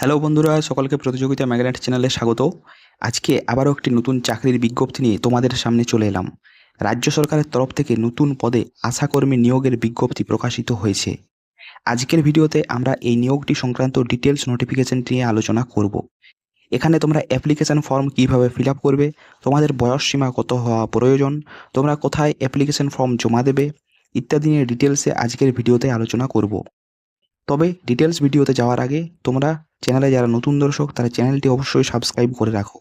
Hello বন্ধুরা, সকলকে প্রতিযোগিতা ম্যাগনেট চ্যানেলে স্বাগত। আজকে আবারও একটি নতুন চাকরির বিজ্ঞপ্তি নিয়ে তোমাদের সামনে চলে এলাম। রাজ্য সরকারের তরফ থেকে নতুন পদে আশাকর্মী নিয়োগের বিজ্ঞপ্তি প্রকাশিত হয়েছে। আজকের ভিডিওতে আমরা এই নিয়োগটি সংক্রান্ত ডিটেলস নোটিফিকেশনটি নিয়ে আলোচনা করব। এখানে তোমরা অ্যাপ্লিকেশন ফর্ম কীভাবে ফিল করবে, তোমাদের বয়স সীমা কত হওয়া প্রয়োজন, তোমরা কোথায় অ্যাপ্লিকেশান ফর্ম জমা দেবে ইত্যাদি নিয়ে ডিটেলসে আজকের ভিডিওতে আলোচনা করব। তবে ডিটেলস ভিডিওতে যাওয়ার আগে তোমরা চ্যানেলে যারা নতুন দর্শক, তারা চ্যানেলটি অবশ্যই সাবস্ক্রাইব করে রাখো।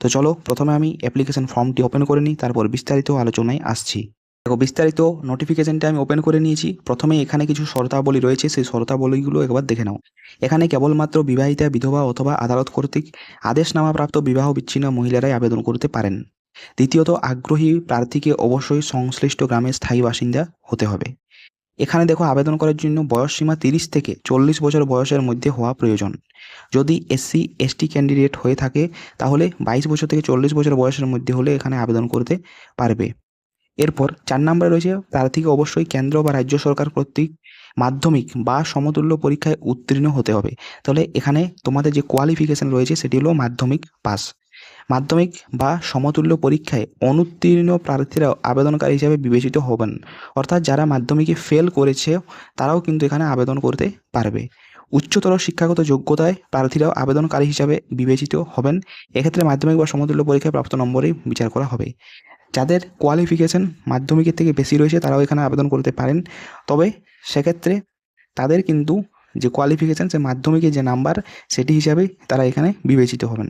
তো চলো, প্রথমে আমি অ্যাপ্লিকেশন ফর্মটি ওপেন করে নিই, তারপর বিস্তারিত আলোচনায় আসছি। দেখো, বিস্তারিত নোটিফিকেশনটা আমি ওপেন করে নিয়েছি। প্রথমে এখানে কিছু শর্তাবলী রয়েছে, সেই শর্তাবলীগুলো একবার দেখে নাও। এখানে কেবলমাত্র বিবাহিতা, বিধবা অথবা আদালত কর্তৃক আদেশনামাপ্রাপ্ত বিবাহ বিচ্ছিন্ন মহিলারাই আবেদন করতে পারেন। দ্বিতীয়ত, আগ্রহী প্রার্থীকে অবশ্যই সংশ্লিষ্ট গ্রামের স্থায়ী বাসিন্দা হতে হবে। এখানে দেখো আবেদন করার জন্য বয়স সীমা তিরিশ থেকে চল্লিশ বছর বয়সের মধ্যে হওয়া প্রয়োজন। যদি এসসি, এসটি ক্যান্ডিডেট হয়ে থাকে, তাহলে বাইশ বছর থেকে চল্লিশ বছর বয়সের মধ্যে হলে এখানে আবেদন করতে পারবে। এরপর চার নম্বরে রয়েছে প্রার্থীকে অবশ্যই কেন্দ্র বা রাজ্য সরকার কর্তৃক মাধ্যমিক বা সমতুল্য পরীক্ষায় উত্তীর্ণ হতে হবে। তাহলে এখানে তোমাদের যে কোয়ালিফিকেশন রয়েছে, সেটি হলো মাধ্যমিক পাস মাধ্যমিক বা সমতুল্য পরীক্ষায় অনুত্তীর্ণ প্রার্থীরাও আবেদনকারী হিসাবে বিবেচিত হবেন। অর্থাৎ যারা মাধ্যমিকে ফেল করেছে, তারাও কিন্তু এখানে আবেদন করতে পারবে। উচ্চতর শিক্ষাগত যোগ্যতায় প্রার্থীরাও আবেদনকারী হিসাবে বিবেচিত হবেন। এক্ষেত্রে মাধ্যমিক বা সমতুল্য পরীক্ষায় প্রাপ্ত নম্বরেই বিচার করা হবে। যাদের কোয়ালিফিকেশন মাধ্যমিকের থেকে বেশি রয়েছে, তারাও এখানে আবেদন করতে পারেন। তবে সেক্ষেত্রে তাদের কিন্তু যে কোয়ালিফিকেশান সে মাধ্যমিকের যে নাম্বার সেটি হিসাবে তারা এখানে বিবেচিত হবেন।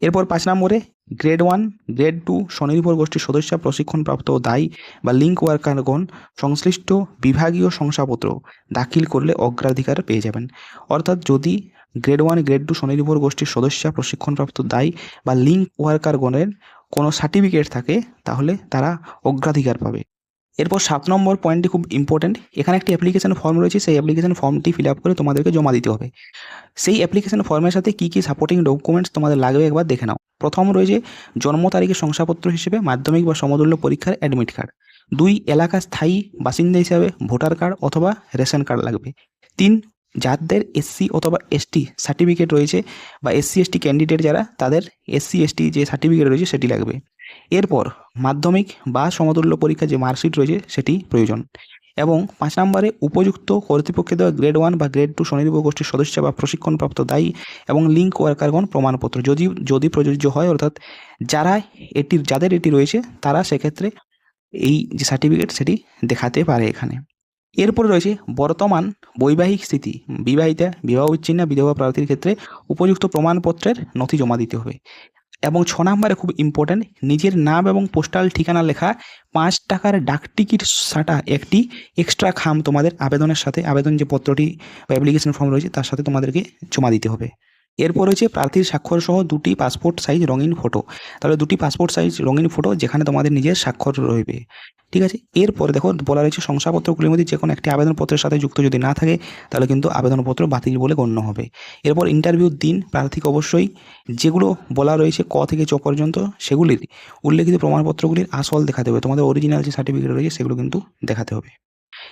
এরপর পাঁচ নম্বরে গ্রেড ওয়ান, গ্রেড টু স্বনির্ভর গোষ্ঠীর সদস্য, প্রশিক্ষণপ্রাপ্ত দায়ী বা লিঙ্ক ওয়ার্কারগণ সংশ্লিষ্ট বিভাগীয় শংসাপত্র দাখিল করলে অগ্রাধিকার পেয়ে যাবেন। অর্থাৎ যদি গ্রেড ওয়ান, গ্রেড টু স্বনির্ভর গোষ্ঠীর সদস্য, প্রশিক্ষণপ্রাপ্ত দায়ী বা লিঙ্ক ওয়ার্কারগণের কোনো সার্টিফিকেট থাকে, তাহলে তারা অগ্রাধিকার পাবে। এরপর সাত নম্বর পয়েন্টটি খুব ইম্পর্ট্যান্ট এখানে একটি অ্যাপ্লিকেশন ফর্ম রয়েছে, সেই অ্যাপ্লিকেশন ফর্মটি ফিল আপ করে তোমাদেরকে জমা দিতে হবে। সেই অ্যাপ্লিকেশন ফর্মের সাথে কী কী সাপোর্টিং ডকুমেন্টস তোমাদের লাগবে একবার দেখে নাও। প্রথম রয়েছে জন্ম তারিখের শংসাপত্র হিসেবে মাধ্যমিক বা সমতুল্য পরীক্ষার অ্যাডমিট কার্ড দুই এলাকার স্থায়ী বাসিন্দা হিসাবে ভোটার কার্ড অথবা রেশন কার্ড লাগবে। তিন, যাদের এসসি অথবা এসটি সার্টিফিকেট রয়েছে বা এসসি এসটি ক্যান্ডিডেট যারা, তাদের এসসি এসটি যে সার্টিফিকেট রয়েছে সেটি লাগবে। এরপর মাধ্যমিক বা সমতুল্য পরীক্ষা যে মার্কশিট রয়েছে সেটি প্রয়োজন এবং পাঁচ নম্বরে উপযুক্ত কর্তৃপক্ষে দেওয়া গ্রেড ওয়ান বা গ্রেড টু স্বনির্ভর গোষ্ঠীর সদস্য বা প্রশিক্ষণপ্রাপ্ত দায়ী এবং লিঙ্ক ওয়ার্কারগণ প্রমাণপত্র। যদি যদি প্রযোজ্য হয়, অর্থাৎ যারা এটির যাদের এটি রয়েছে, তারা সেক্ষেত্রে এই যে সার্টিফিকেট সেটি দেখাতে পারে এখানে। এরপরে রয়েছে বর্তমান বৈবাহিক স্থিতি। বিবাহিতা, বিবাহ বিচ্ছিন্ন, বিধবা প্রার্থীর ক্ষেত্রে উপযুক্ত প্রমাণপত্রের নথি জমা দিতে হবে। এবং ছ নম্বরে খুব ইম্পর্ট্যান্ট নিজের নাম এবং পোস্টাল ঠিকানা লেখা পাঁচ টাকার ডাক টিকিট সাটা একটি এক্সট্রা খাম তোমাদের আবেদনের সাথে, আবেদন যে পত্রটি বা অ্যাপ্লিকেশন ফর্ম রয়েছে তার সাথে তোমাদেরকে জমা দিতে হবে। এরপর রয়েছে প্রার্থীর স্বাক্ষর সহ দুটি পাসপোর্ট সাইজ রঙিন ফটো তাহলে দুটি পাসপোর্ট সাইজ রঙিন ফটো যেখানে তোমাদের নিজের স্বাক্ষর রইবে। ঠিক আছে? এরপরে দেখো বলা রয়েছে শংসাপত্রগুলির মধ্যে যে কোনো একটি আবেদনপত্রের সাথে যুক্ত যদি না থাকে, তাহলে কিন্তু আবেদনপত্র বাতিল বলে গণ্য হবে। এরপর ইন্টারভিউর দিন, প্রার্থীকে অবশ্যই যেগুলো বলা রয়েছে ক থেকে চ পর্যন্ত, সেগুলির উল্লেখিত প্রমাণপত্রগুলির আসল দেখাতে হবে। তোমাদের অরিজিনাল যে সার্টিফিকেট রয়েছে, সেগুলো কিন্তু দেখাতে হবে।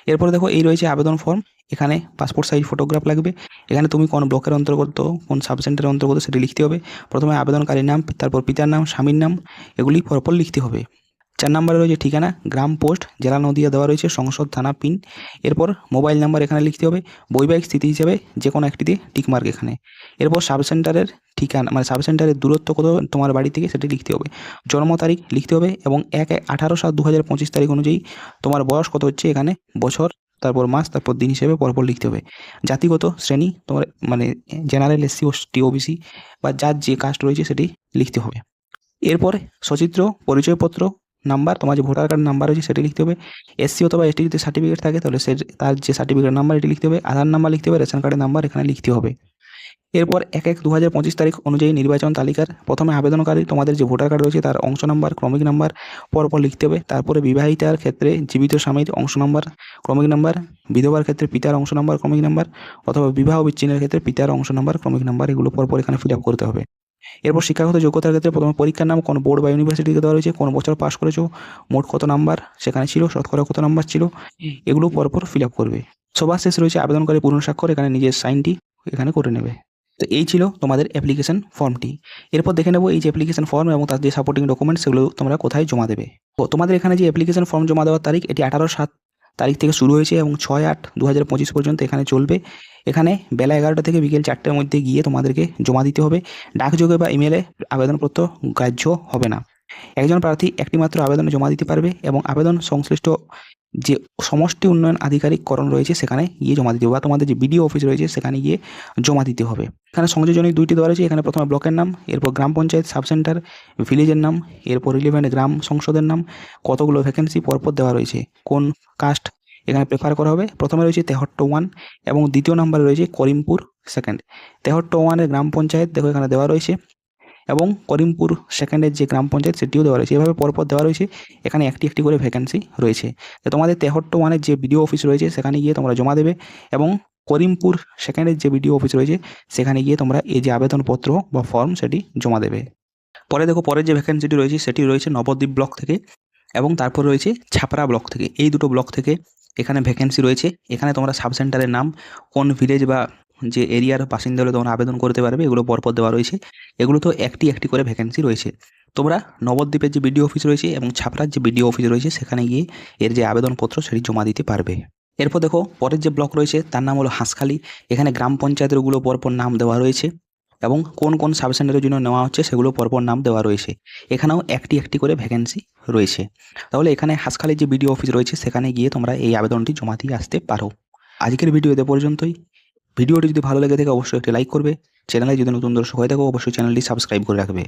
এরপরে দেখো এই রয়েছে আবেদন ফর্ম এখানে পাসপোর্ট সাইজ ফটোগ্রাফ লাগবে। এখানে তুমি কোন ব্লকের অন্তর্গত, কোন সাবসেন্টারের অন্তর্গত সেটি লিখতে হবে। প্রথমে আবেদনকারীর নাম, তারপর পিতার নাম, স্বামীর নাম, এগুলি পরপর লিখতে হবে। চার নম্বরে রয়েছে ঠিকানা, গ্রাম পোস্ট, জেলা নদিয়া দেওয়া রয়েছে, সংসদ থানা পিন। এরপর মোবাইল নাম্বার এখানে লিখতে হবে, বৈবাহিক স্থিতি হিসেবে যে কোনো একটিতে টিকমার্ক এখানে। এরপর সাব সেন্টারের ঠিকানা মানে সাব সেন্টারের দূরত্ব কত, তোমার বাড়ি থেকে সেটি লিখতে হবে। জন্ম তারিখ লিখতে হবে এবং এক এক আঠারো সাত দু হাজার পঁচিশ তারিখ অনুযায়ী তোমার বয়স কত হচ্ছে এখানে, বছর, তারপর মাস, তারপর দিন হিসেবে পরপর লিখতে হবে। জাতিগত শ্রেণি, তোমার মানে জেনারেল এসসি টি ওবিসি বা যার যে কাস্ট রয়েছে সেটি লিখতে হবে। এরপরে সচিত্র, পরিচয়পত্র নাম্বার, তোমার যে ভোটার কার্ড নাম্বার রয়েছে সেটি লিখতে হবে। এসসি অথবা এসটি যদি সার্টিফিকেট থাকে, তাহলে সে, তার যে সার্টিফিকেট নাম্বার এটি লিখতে হবে। আধার নাম্বার লিখতে হবে, রেশন কার্ডের নাম্বার এখানে লিখতে হবে। এরপর এক এক দু হাজার পঁচিশ তারিখ অনুযায়ী নির্বাচন তালিকার প্রথমে আবেদনকারী, তোমাদের যে ভোটার কার্ড রয়েছে তার অংশ নাম্বার, ক্রমিক নাম্বার পরপর লিখতে হবে। তারপরে বিবাহিতার ক্ষেত্রে জীবিত স্বামীর অংশ নাম্বার, ক্রমিক নাম্বার, বিধবার ক্ষেত্রে পিতার অংশ নাম্বার, ক্রমিক নাম্বার, অথবা বিবাহ বিচ্ছিন্নের ক্ষেত্রে পিতার অংশ নাম্বার, ক্রমিক নাম্বার, এগুলো পরপর এখানে ফিল আপ করতে হবে। এরপর শিক্ষাগত যোগ্যতার ক্ষেত্রে প্রথমে পরীক্ষার নাম, কোন বোর্ড বা ইউনিভার্সিটি থেকে দেওয়া রয়েছে, কোন বছর পাস করেছ, মোট কত নাম্বার সেখানে ছিল, শতকরা কত নাম্বার ছিল, এগুলো পরপর ফিল আপ করবে। সবার শেষ রয়েছে আবেদনকারী পূর্ণ স্বাক্ষর, এখানে নিজের সাইনটি এখানে করে নেবে। তো এই ছিল তোমাদের অ্যাপ্লিকেশন ফর্মটি এরপর দেখে নেব এই যে অ্যাপ্লিকেশন ফর্ম এবং তার যে সাপোর্টিং ডকুমেন্ট সেগুলো তোমরা কোথায় জমা দেবে। তো তোমাদের এখানে যে অ্যাপ্লিকেশন ফর্ম জমা দেওয়ার তারিখ, এটি আঠারো সাত তারিখ থেকে শুরু হয়েছে এবং ছয় আট দু পর্যন্ত এখানে চলবে। এখানে বেলা এগারোটা থেকে বিকেল চারটের মধ্যে গিয়ে তোমাদেরকে জমা দিতে হবে। ডাকযোগে বা ইমেলে আবেদনপত্র গ্রাহ্য হবে না। একজন প্রার্থী একটি মাত্র আবেদনে জমা দিতে পারবে এবং আবেদন সংশ্লিষ্ট যে সমষ্টি উন্নয়ন আধিকারিককরণ রয়েছে সেখানে গিয়ে জমা দিতে হবে বা তোমাদের যে বিডিও অফিস রয়েছে সেখানে গিয়ে জমা দিতে হবে। এখানে সংযোজনী দুইটি দেওয়া রয়েছে, এখানে প্রথমে ব্লকের নাম, এরপর গ্রাম পঞ্চায়েত সাব সেন্টার ভিলেজের নাম, এরপর রিলিভেন্ট গ্রাম সংসদের নাম, কতগুলো ভ্যাকেন্সি পরপর দেওয়া রয়েছে, কোন কাস্ট এখানে প্রেফার করা হবে? প্রথমে রয়েছে তেহট্ট ওয়ান এবং দ্বিতীয় নাম্বারে রয়েছে করিমপুর সেকেন্ড তেহট্ট ওয়ানের গ্রাম পঞ্চায়েত, দেখো এখানে দেওয়া রয়েছে। এবং করিমপুর সেকেন্ডের যে গ্রাম পঞ্চায়েত সেটিও দেওয়া রয়েছে। এভাবে পরপর দেওয়া রয়েছে। এখানে একটি একটি করে ভ্যাকেন্সি রয়েছে। তোমাদের তেহট্ট ওয়ানের যে বিডিও অফিস রয়েছে, সেখানে গিয়ে তোমরা জমা দেবে এবং করিমপুর সেকেন্ডের যে বিডিও অফিস রয়েছে, সেখানে গিয়ে তোমরা এই যে আবেদনপত্র বা ফর্ম সেটি জমা দেবে। পরে দেখো, পরের যে ভ্যাকেন্সিটি রয়েছে, সেটি রয়েছে নবদ্বীপ ব্লক থেকে এবং তারপর রয়েছে ছাপড়া ব্লক থেকে। এই দুটো ব্লক থেকে এখানে ভ্যাকেন্সি রয়েছে। এখানে তোমরা সাব সেন্টারের নাম, কোন ভিলেজ বা যে এরিয়ার বাসিন্দা হলে তোমরা আবেদন করতে পারবে, এগুলো পরপর দেওয়া রয়েছে। এগুলো তো একটি একটি করে ভ্যাকেন্সি রয়েছে। তোমরা নবদ্বীপের যে বিডিও অফিস রয়েছে এবং ছাপড়ার যে বিডিও অফিস রয়েছে, সেখানে গিয়ে এর যে আবেদনপত্র সেটি জমা দিতে পারবে। এরপর দেখো, পরের যে ব্লক রয়েছে, তার নাম হলো হাঁসখালি। এখানে গ্রাম পঞ্চায়েতেরগুলো পরপর নাম দেওয়া রয়েছে এবং কোন কোন সাব সেন্টারের জন্য নেওয়া হচ্ছে, সেগুলো পরপর নাম দেওয়া রয়েছে। এখানেও একটি একটি করে ভ্যাকেন্সি রয়েছে। তাহলে এখানে হাঁসখালির যে বিডিও অফিস রয়েছে, সেখানে গিয়ে তোমরা এই আবেদনটি জমা দিয়ে আসতে পারো। আজকের ভিডিও এতে পর্যন্তই। ভিডিওটি যদি ভালো লেগে থাকে, অবশ্যই একটি লাইক করবে। চ্যানেলে যদি নতুন দর্শক হয়ে থাকো, অবশ্যই চ্যানেলটি সাবস্ক্রাইব করে রাখবে।